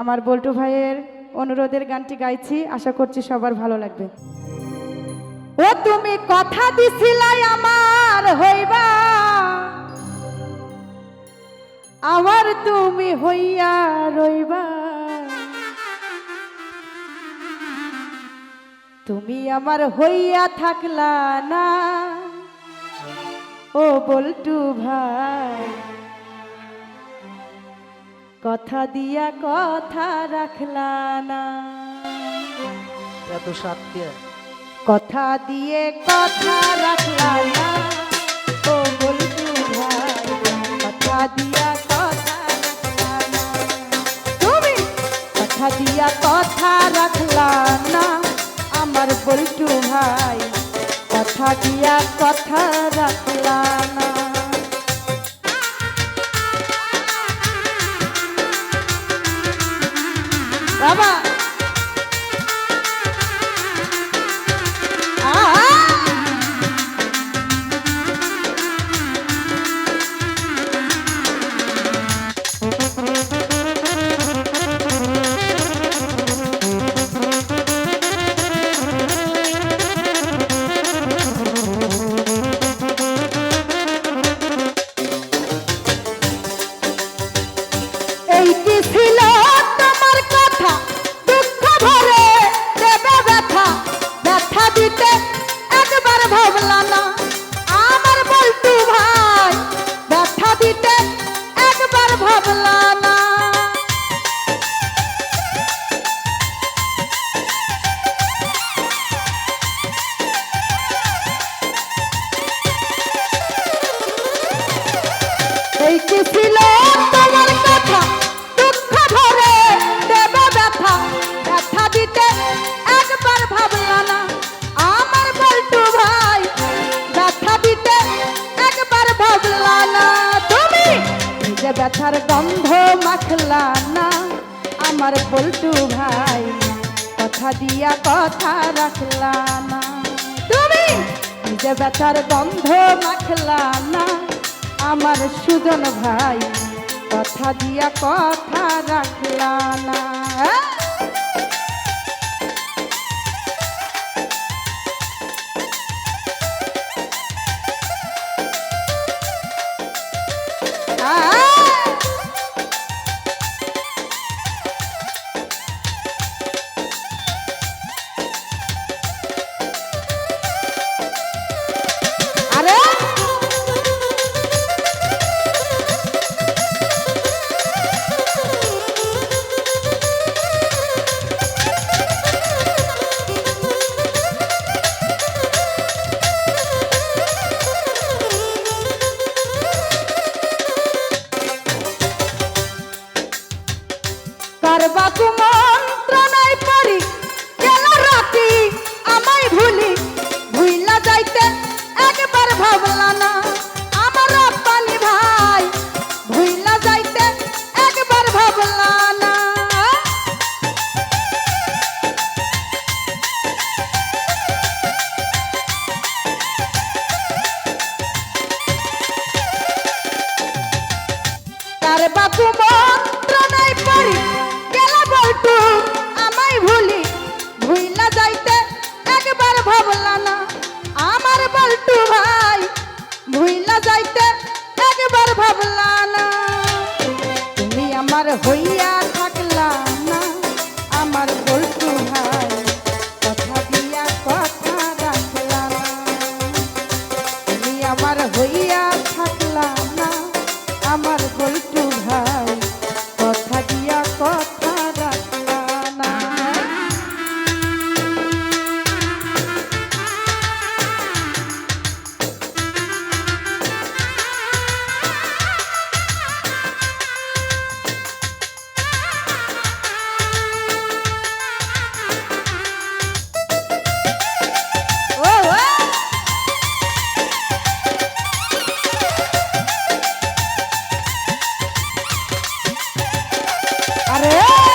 আমার বল্টু ভাইয়ের অনুরোধের গানটি গাইছি, আশা করছি সবার ভালো লাগবে। ও তুমি কথা দিছিলাই আমার হইবা। আমার তুমি হইয়া রইবা। তুমি আমার হইয়া থাকলা না। ও বল্টু ভাই। কথা দিয়া কথা রাখলা না। এত সাতকে কথা দিয়ে কথা রাখলা না। ও বল্টু ভাই কথা দিয়া কথা রাখলা না। তুমি কথা দিয়া কথা রাখলা না। আমার বল্টু ভাই কথা দিয়া কথা রাখলা না বাবা ব্যথার গন্ধ মাখলা না। আমার বল্টু ভাই কথা দিয়া কথা রাখলা না। তুমি নিজে ব্যথার গন্ধ মাখলা না। আমার সুজন ভাই কথা দিয়া কথা রাখলা না। আহ! ভাবলা না আমার বলটু ভাই ভুইলা যাইতে একবার ভাবলা না তুমি আমার হইয়া Parei!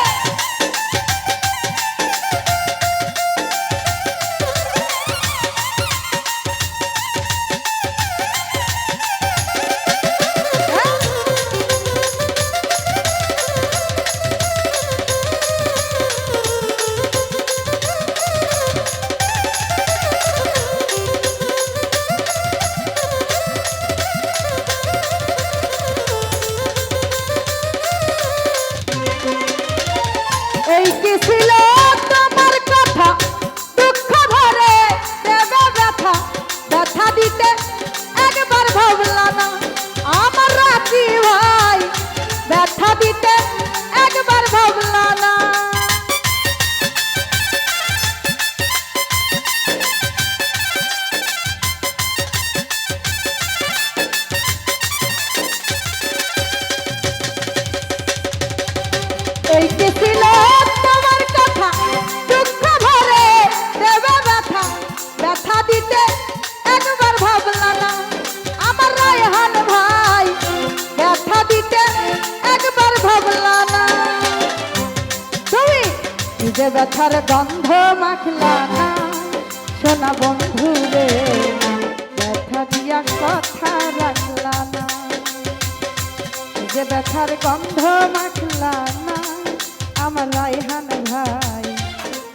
তার গন্ধ মাখলা না। সোনা বন্ধু রে, ব্যথা দিয়া কথা রাখলা না। যে ব্যথার গন্ধ মাখলা না, আমার রাইহান ভাই,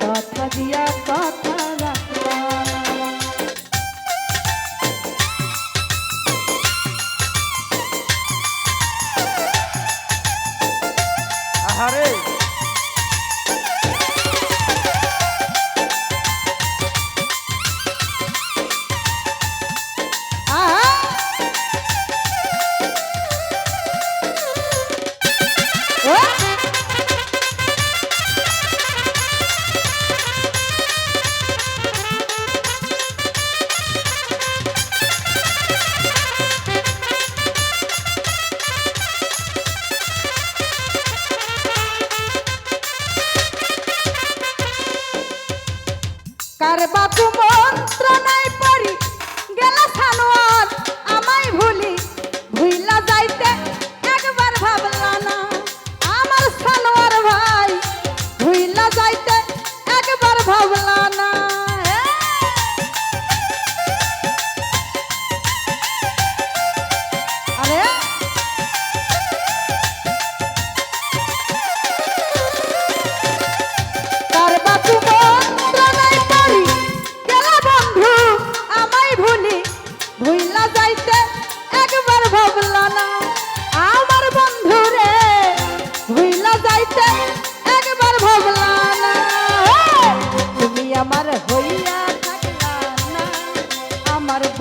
কথা দিয়া কথা Harry.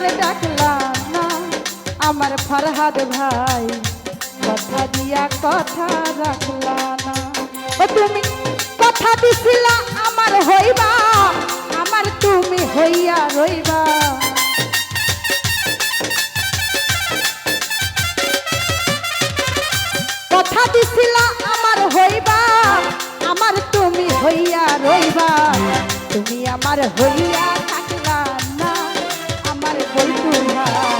আরে ডাকলাম না। আমার ফরহাদ ভাই, কথা দিয়া কথা রাখলাম না। ও তুমি কথা দিছিলা আমার হইবা, আমার তুমি হইয়া রইবা। কথা দিছিলা আমার হইবা, আমার তুমি হইয়া রইবা। তুমি আমার হইয়া Oh.